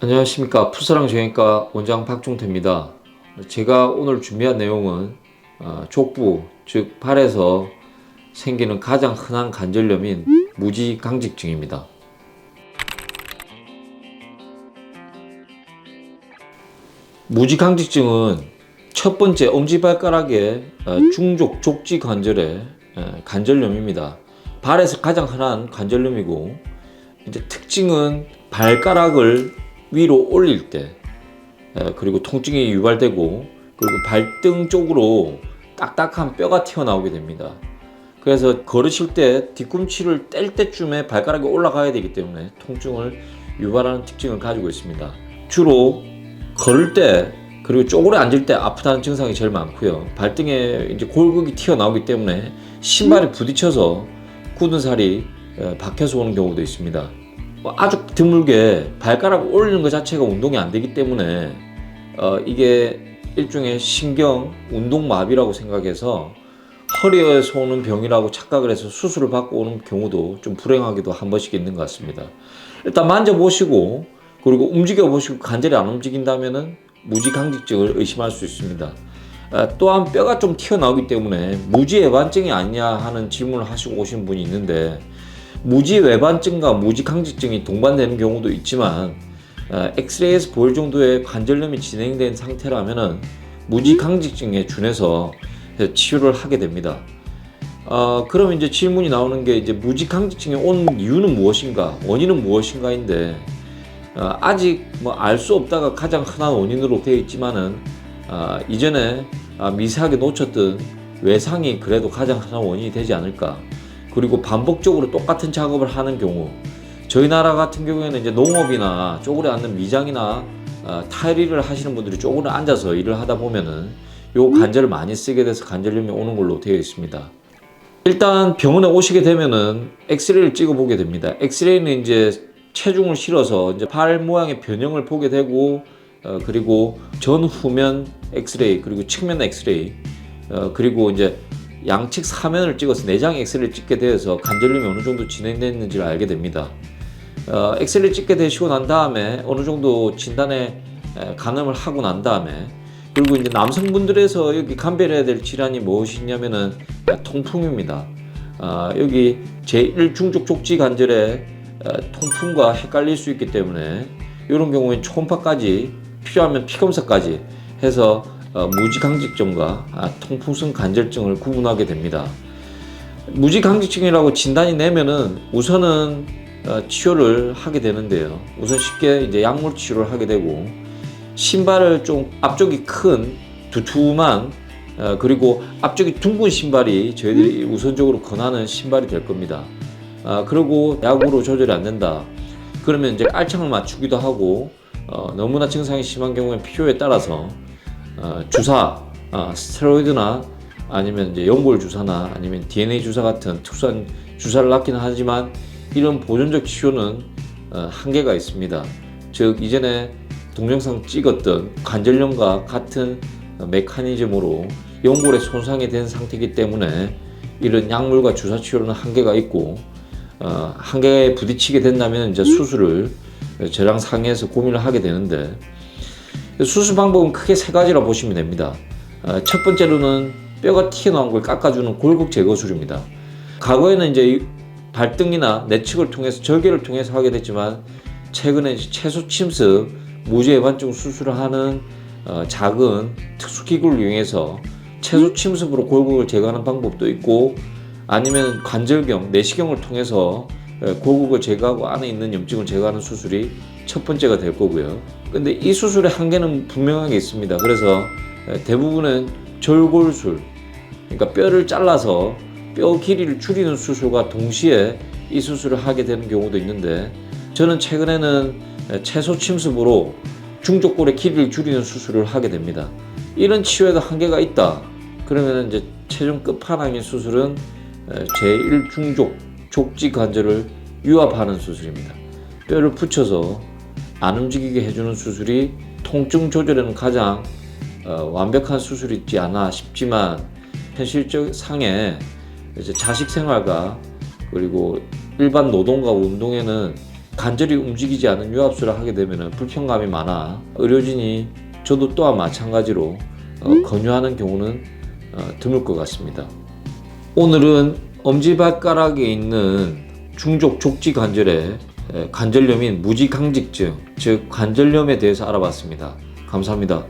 안녕하십니까 푸사랑 정형외과 원장 박종태입니다. 제가 오늘 준비한 내용은 어, 족부 즉 발에서 생기는 가장 흔한 관절염인 무지강직증입니다. 무지강직증은 첫 번째 엄지발가락의 어, 중족 족지 관절의 어, 관절염입니다. 발에서 가장 흔한 관절염이고 이제 특징은 발가락을 위로 올릴 때 에, 그리고 통증이 유발되고 그리고 발등 쪽으로 딱딱한 뼈가 튀어나오게 됩니다. 그래서 걸으실 때 뒤꿈치를 뗄 때쯤에 발가락이 올라가야 되기 때문에 통증을 유발하는 특징을 가지고 있습니다. 주로 걸을 때 그리고 쪼그려 앉을 때 아프다는 증상이 제일 많고요. 발등에 이제 골격이 튀어나오기 때문에 신발에 부딪혀서 굳은 살이 에, 박혀서 오는 경우도 있습니다. 뭐 아주 드물게 발가락 올리는 것 자체가 운동이 안 되기 때문에 어, 이게 일종의 신경 운동 마비라고 생각해서 허리에서 오는 병이라고 착각을 해서 수술을 받고 오는 경우도 좀 불행하기도 한 번씩 있는 것 같습니다. 일단 만져보시고 그리고 움직여보시고 관절이 안 움직인다면은 무지강직증을 의심할 수 있습니다. 아, 또한 뼈가 좀 튀어나오기 때문에 무지외반증이 아니냐 하는 질문을 하시고 오신 분이 있는데 무지 외반증과 무지 강직증이 동반되는 경우도 있지만 어, 엑스레이에서 보일 정도의 관절염이 진행된 상태라면은 무지 강직증에 준해서 치료를 하게 됩니다. 어, 그럼 이제 질문이 나오는 게 이제 무지 강직증이 온 이유는 무엇인가, 원인은 무엇인가인데 어, 아직 뭐 알 수 없다가 가장 흔한 원인으로 되어 있지만은 어, 이전에 아, 미세하게 놓쳤던 외상이 그래도 가장 흔한 원인이 되지 않을까. 그리고 반복적으로 똑같은 작업을 하는 경우 저희 나라 같은 경우에는 이제 농업이나 쪼그려 앉는 미장이나 어, 타일을 하시는 분들이 쪼그려 앉아서 일을 하다 보면은 요 관절을 많이 쓰게 돼서 관절염이 오는 걸로 되어 있습니다. 일단 병원에 오시게 되면은 엑스레이를 찍어 보게 됩니다. 엑스레이는 이제 체중을 실어서 이제 팔 모양의 변형을 보게 되고 어, 그리고 전 후면 엑스레이 그리고 측면 엑스레이 어, 그리고 이제 양측 사면을 찍어서 내장 엑스레이를 찍게 되어서 관절염이 어느 정도 진행됐는지를 알게 됩니다. 어, 엑스레이 찍게 되시고 난 다음에 어느 정도 진단에 에, 가늠을 하고 난 다음에 그리고 이제 남성분들에서 여기 감별해야 될 질환이 무엇이냐면은 에, 통풍입니다. 아, 여기 제1중족 족지 관절의 에, 통풍과 헷갈릴 수 있기 때문에 이런 경우엔 초음파까지 필요하면 피검사까지 해서 어, 무지강직증과 아, 통풍성 관절증을 구분하게 됩니다. 무지강직증이라고 진단이 내면은 우선은 어, 치료를 하게 되는데요. 우선 쉽게 이제 약물 치료를 하게 되고 신발을 좀 앞쪽이 큰 두툼한 어, 그리고 앞쪽이 둥근 신발이 저희들이 우선적으로 권하는 신발이 될 겁니다. 아, 그리고 약으로 조절이 안 된다. 그러면 이제 깔창을 맞추기도 하고 어, 너무나 증상이 심한 경우에 필요에 따라서 어, 주사, 어, 스테로이드나 아니면 이제 연골 주사나 아니면 DNA 주사 같은 특수한 주사를 놨기는 하지만 이런 보존적 치료는 어, 한계가 있습니다. 즉 이전에 동영상 찍었던 관절염과 같은 어, 메커니즘으로 연골에 손상이 된 상태이기 때문에 이런 약물과 주사 치료는 한계가 있고 어, 한계에 부딪히게 된다면 이제 수술을 저랑 상의해서 고민을 하게 되는데 수술 방법은 크게 세 가지라 보시면 됩니다. 어, 첫 번째로는 뼈가 튀어나온 걸 깎아주는 골격 제거술입니다. 과거에는 이제 이 발등이나 내측을 통해서 절개를 통해서 하게 됐지만 최근에 채소 침습 무지외반증 수술을 하는 어, 작은 특수 기구를 이용해서 채소 침습으로 골격을 제거하는 방법도 있고 아니면 관절경, 내시경을 통해서 에, 골격을 제거하고 안에 있는 염증을 제거하는 수술이 첫 번째가 될 거고요. 근데 이 수술의 한계는 분명하게 있습니다. 그래서 에, 대부분은 절골술, 그러니까 뼈를 잘라서 뼈 길이를 줄이는 수술과 동시에 이 수술을 하게 되는 경우도 있는데 저는 최근에는 에, 채소 침습으로 중족골의 길이를 줄이는 수술을 하게 됩니다. 이런 치료에도 한계가 있다. 그러면 이제 최종 끝판왕인 수술은 에, 제1중족 족지 관절을 유압하는 수술입니다. 뼈를 붙여서 안 움직이게 해주는 수술이 통증 조절에는 가장 어, 완벽한 수술이지 않아 싶지만 현실적 상에 이제 자식 생활과 그리고 일반 노동과 운동에는 관절이 움직이지 않는 유압수를 하게 되면 불편감이 많아 의료진이 저도 또한 마찬가지로 어, 권유하는 경우는 어, 드물 것 같습니다. 오늘은 엄지발가락에 있는 중족 족지 관절의 에, 관절염인 무지강직증, 즉 관절염에 대해서 알아봤습니다. 감사합니다.